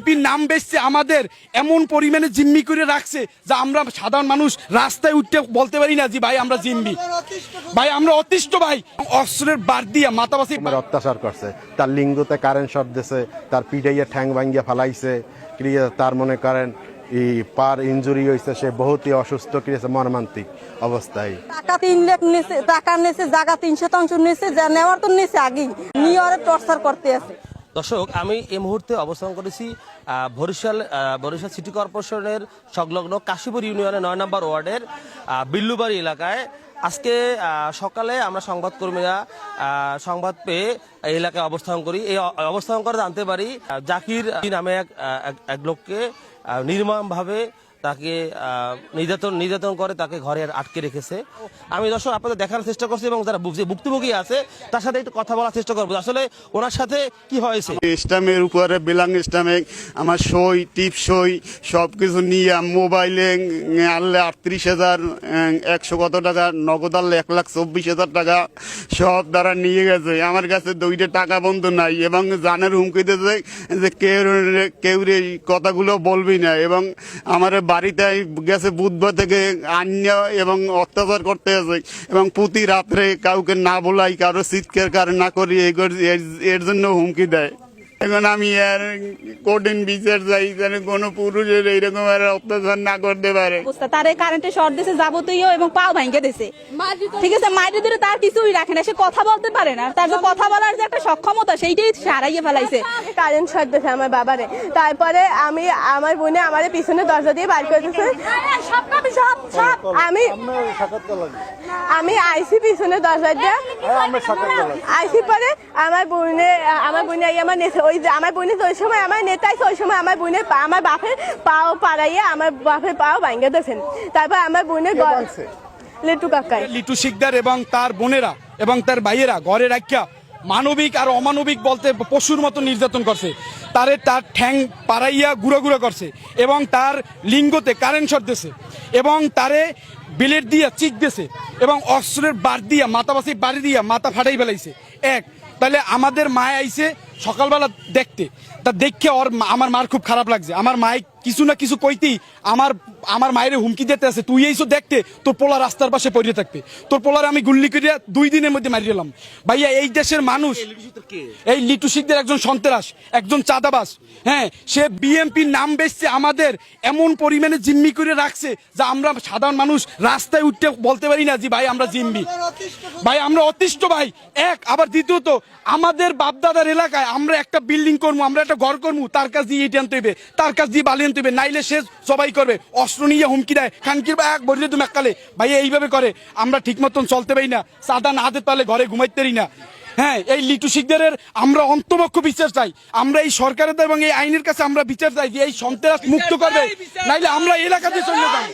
বিএমপির নাম বেচছে আমাদের এমন পরিমাণে জিম্মি করে রাখছে যা আমরা সাধারণ মানুষ রাস্তায় উঠতে বলতে পারি না যে ভাই আমরা জিম্মি। ভাই আমরা অতিষ্ঠ ভাই। অস্ত্রের বার দিয়ে মাতাবাসি অত্যাচার করছে। তার লিঙ্গতে কারেন্ট শট দিছে তার পিঠাইয়া ঠ্যাং ভাঙ্গিয়া ফালাইছে। ক্রিয়া তার মনে করেন এই পার ইঞ্জুরি হয়েছে সে বহুতই অসুস্থ ক্রিয়েছে মর্মান্তিক অবস্থায়। টাকা তিন লাখ নিছে টাকা নিছে জায়গা তিন শতাংশ নিছে যা নেওয়ার তো নিছে আগেই। নিয়ে টর্চার করতে আছে। দর্শক, আমি এই মুহূর্তে অবস্থান করেছি বরিশাল বরিশাল সিটি কর্পোরেশনের সংলগ্ন কাশীপুর ইউনিয়নের নয় নম্বর ওয়ার্ডের বিল্লুবাড়ি এলাকায়। আজকে সকালে আমরা সংবাদকর্মীরা সংবাদ পেয়ে এই এলাকায় অবস্থান করি। এই অবস্থান করে জানতে পারি জাকির নামে এক এক- লোককে নির্মমভাবে তাকে নির্যাতন নির্যাতন করে, তাকে ঘরে আটকে রেখেছে। আমি দর্শক, আপনাদের দেখার চেষ্টা করছি এবং যারা ভুক্তভোগী আছে, তার সাথে একটু কথা বলার চেষ্টা করব। আসলে ওনার সাথে কি হয়েছে? স্টামের উপরে বিলাং স্টামে আমার সই, টিপ সই সব কিছু নিয়ে মোবাইলে আনলে আটত্রিশ হাজার একশো কত টাকা, নগদ আনলে এক লাখ চব্বিশ হাজার টাকা, সব দ্বারা নিয়ে গেছে। আমার কাছে দুইটা টাকা বন্ধ নাই এবং জানের হুমকি দিতেছে যে কেউ কেউ কথাগুলো বলবি না। এবং আমার বাড়িতে গেছে, বুধবার থেকে আন্য এবং অত্যাচার করতে আছে এবং প্রতি রাত্রে কাউকে না বলাই, কারও চিৎকার কার না করি এর জন্য হুমকি দেয়। এখন আমি আর কঠিন বিচার চাই যেন কোনো পুরুষের এইরকম আর অত্যাচার না করতে পারে। তার এই কারেন্টে শর্ট দিছে যাবতীয় এবং পাও ভাঙ্গে দিছে। ঠিক আছে মাইরে দিলে তার কিছুই রাখে না সে কথা বলতে পারে না। তার যে কথা বলার যে একটা সক্ষমতা সেইটাই হারাইয়ে ফেলাইছে। কারেন্ট শর্ট দিয়েছে আমার বাবারে। তারপরে আমি আমার বোনে আমার পিছনে দরজা দিয়ে বাইর করে দিয়েছে আমি আমি আইসি পিছনে দরজা দিয়ে। আইসি পরে আমার বোনে আমার বোনে আমার নেতা ওই যে আমার বোনে ওই সময় আমার নেতা আইছে ওই সময় আমার বোনে আমার বাপের পাও পাড়াইয়া আমার বাপের পাও ভাঙ্গে দিয়েছেন। তারপর আমার বোনে লেটু কাকাই। লিটু শিকদার এবং তার বোনেরা এবং তার ভাইয়েরা ঘরে রাখিয়া মানবিক আর অমানবিক বলতে পশুর মতো নির্যাতন করছে। তারে তার ঠ্যাং পাড়াইয়া গুঁড়ো গুঁড়ো করছে এবং তার লিঙ্গতে কারেন্ট শট দিছে এবং তারে বিলেট দিয়া চিক দিছে এবং অস্ত্রের বার দিয়া মাথাবাসি বাড়ি দিয়া মাথা ফাটাই ফেলাইছে। এক তাহলে আমাদের মায় আইছে সকালবেলা দেখতে। তা দেখে ওর আমার মার খুব খারাপ লাগছে। আমার মায় কিছু না কিছু কইতেই আমার আমার মায়ের হুমকি দিতে আছে। তুই এইসব দেখতে তোর পোলা রাস্তার পাশে পড়ে থাকবে তোর পোলার আমি গুল্লি করিয়া দুই দিনের মধ্যে মারিয়ে দিলাম ভাইয়া এই দেশের মানুষ এই লিটু শিকদের একজন সন্ত্রাস একজন চাঁদাবাস হ্যাঁ সে বিএমপির নাম বেচছে আমাদের এমন পরিমাণে জিম্মি করে রাখছে যা আমরা সাধারণ মানুষ রাস্তায় উঠতে বলতে পারি না যে ভাই আমরা জিম্মি। ভাই আমরা অতিষ্ঠ ভাই। এক আবার দ্বিতীয়ত আমাদের বাপদাদার এলাকায় আমরা একটা বিল্ডিং করব আমরা একটা ঘর করব তার কাছ দিয়ে ইট আনতে হবে তার কাছ দিয়ে বালি আনতে তুমি নাইলে সে সবাই করবে। অস্ত্র নিয়ে হুমকি দেয়। খানকির বা এক বললে তুমি এককালে। ভাই এইভাবে করে। আমরা ঠিক মতন চলতে পারি না। সাদা না হাতে তাহলে ঘরে ঘুমাইতে পারি না। হ্যাঁ এই লিটু শিখদের আমরা অন্তপক্ষ বিচার চাই। আমরা এই সরকারের এবং এই আইনের কাছে আমরা বিচার চাই যে এই সন্ত্রাস মুক্ত করবে। নাইলে আমরা এলাকাতে চলে চাই